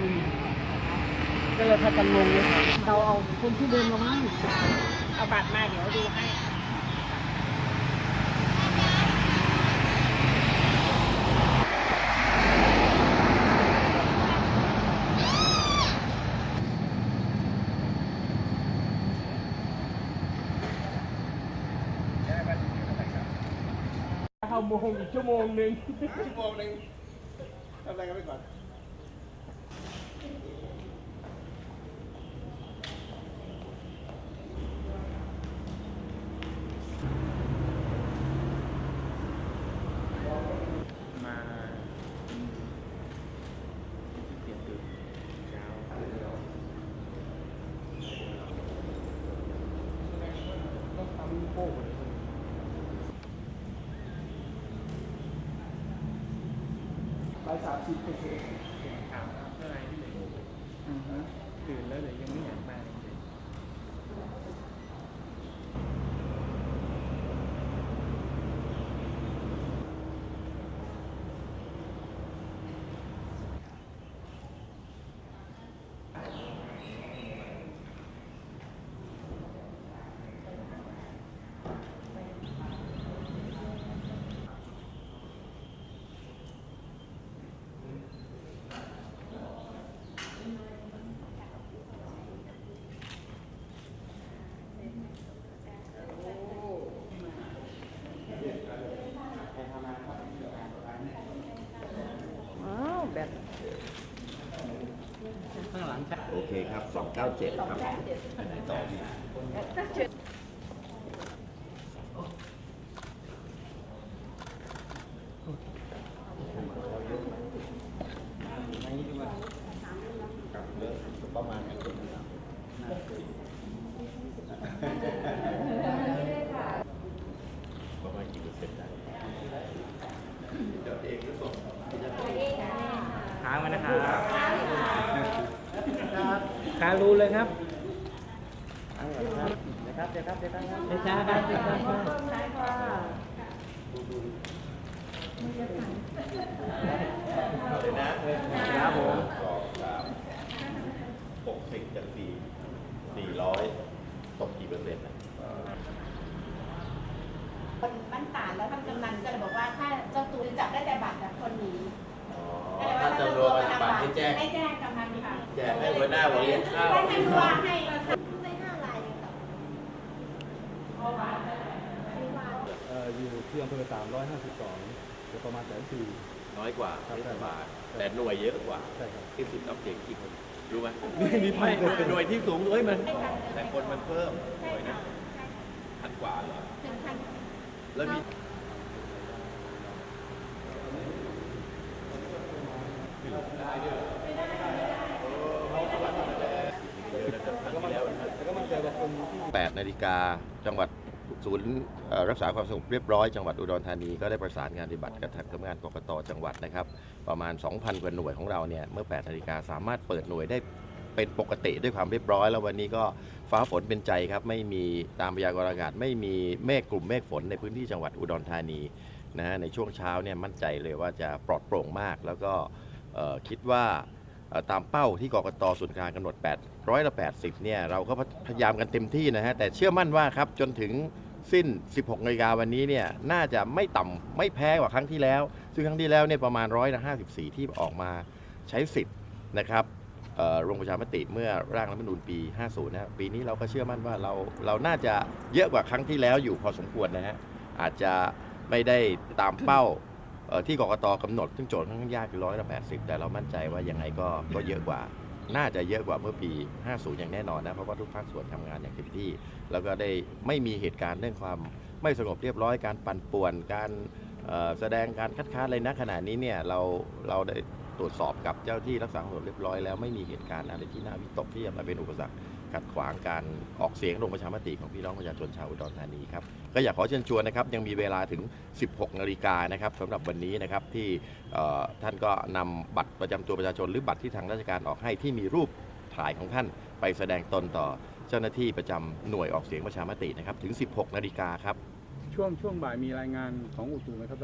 กันงงเลยค่ะเราเอาคนที่เดินมามั้งเอาบัตรมาเดี๋ยวดูให้เข้าโมงอีกชั่วโมงหนึ่งชั่วโมงหนึ่งทำอะไรกันไปก่อน มาเปลี่ยนตื่นเช้า ต้องทำโป้เลย ไปสามสิบเปอร์เซ็นต์ถามเพื่ออะไรที่ไหนตื่นแล้วเลยยังไม่อยากมาเลย อ้าวแบบ ข้างหลังโอเคครับ 297 ครับไปไหนต่อดีกับเรื่องประมาณกันประมาณกี่เปอร์เซ็นต์ได้เดี๋ยวเองก็ส่งค้างไว้นะครับ คารูเลยครับนะครับเดี๋ยวครับเดี๋ยวครับช้าๆครับช้าๆครับเลยนะครับผมสองสามหกสิบจากสี่สี่ร้อยตกกี่เปอร์เซ็นต์นะคนบ้านตาดแล้วท่านกำนันก็เลยบอกว่าถ้าเจ้าตัวจับได้แต่บัตรคนหนีอ๋อก็เลยท่าจำรวจปฏิบัติให้แจ้ง แจ้งกำนันค่ะแจ้งให้หัวหน้าบอกเรียนข้าวท่านท่านว่าให้ได้ห้าลายเลยค่ะเอ่ออยู่ที่อำเภอ352จะประมาณแสนสี่น้อยกว่าครับเทศบาลแต่หน่วยเยอะกว่าใช่ครับที่สุดรับเสียงกี่คนรู้ไหมนี่พันคนเป็นหน่วยที่สูงเลยมัน แต่คนมันเพิ่มหน่วยนะพันกว่าเหรอแล้วมี แล้วก็มั่นใจว่าคนที่ 8นาฬิกาจังหวัดศูนย์รักษาความสงบเรียบร้อยจังหวัดอุดรธานีก็ได้ประสานงานปฏิบัติกับทางสำนักงานกกตจังหวัดนะครับ ประมาณ 2,000 กว่าหน่วยของเราเนี่ยเมื่อ8นาฬิกาสามารถเปิดหน่วยได้เป็นปกติด้วยความเรียบร้อย แล้ววันนี้ก็ฟ้าฝนเป็นใจครับ ไม่มีตามพยากรณ์อากาศ ไม่มีเมฆกลุ่มเมฆฝนในพื้นที่จังหวัดอุดรธานีนะฮะในช่วงเช้าเนี่ยมั่นใจเลยว่าจะปลอดโปร่งมาก แล้วก็คิดว่า ตามเป้าที่กกตส่วนกลางกำหนด8ร้อยละ80เนี่ยเราก็พยายามกันเต็มที่นะฮะแต่เชื่อมั่นว่าครับจนถึงสิ้น 16นาฬิกาวันนี้เนี่ยน่าจะไม่ต่ำไม่แพ้กว่าครั้งที่แล้ว ซึ่งครั้งที่แล้วเนี่ยประมาณร้อยละ54 ที่ออกมาใช้สิทธิ์นะครับเอ่อลงประชามติเมื่อร่างรัฐธรรมนูญปี 50 นะครับปีนี้เราก็เชื่อมั่นว่าเราเราน่าจะเยอะกว่าครั้งที่แล้วอยู่พอสมควรนะฮะอาจจะไม่ได้ตามเป้า ที่กรกตกำหนดซึ่งโจทย์ค่อนข้างยากคือร้อยละ80แต่เรามั่นใจว่ายังไงก็ก็เยอะกว่า น่าจะเยอะกว่าเมื่อปี 50 อย่างแน่นอนนะ เพราะว่าทุกภาคส่วนทำงานอย่างเต็มที่ แล้วก็ได้ไม่มีเหตุการณ์เรื่องความไม่สงบเรียบร้อยการปั่นป่วน การแสดงการคัดค้านอะไรณขณะนี้เนี่ยเราเราได้ตรวจสอบกับเจ้าที่รักษาความสงบเรียบร้อยแล้วไม่มีเหตุการณ์อะไรที่น่าวิตกที่จะมาเป็นอุปสรรค ขัดขวางการออกเสียงลงประชามติของพี่น้องประชาชนชาวอุดรธานีครับก็อยากขอเชิญชวนนะครับยังมีเวลาถึง 16 นาฬิกานะครับสำหรับวันนี้นะครับที่ท่านก็นำบัตรประจำตัวประชาชนหรือบัตรที่ทางราชการออกให้ที่มีรูปถ่ายของท่านไปแสดงตนต่อเจ้าหน้าที่ประจำหน่วยออกเสียงประชามตินะครับถึง 16 นาฬิกาครับช่วงช่วงบ่ายมีรายงานของอุตุไหมครับ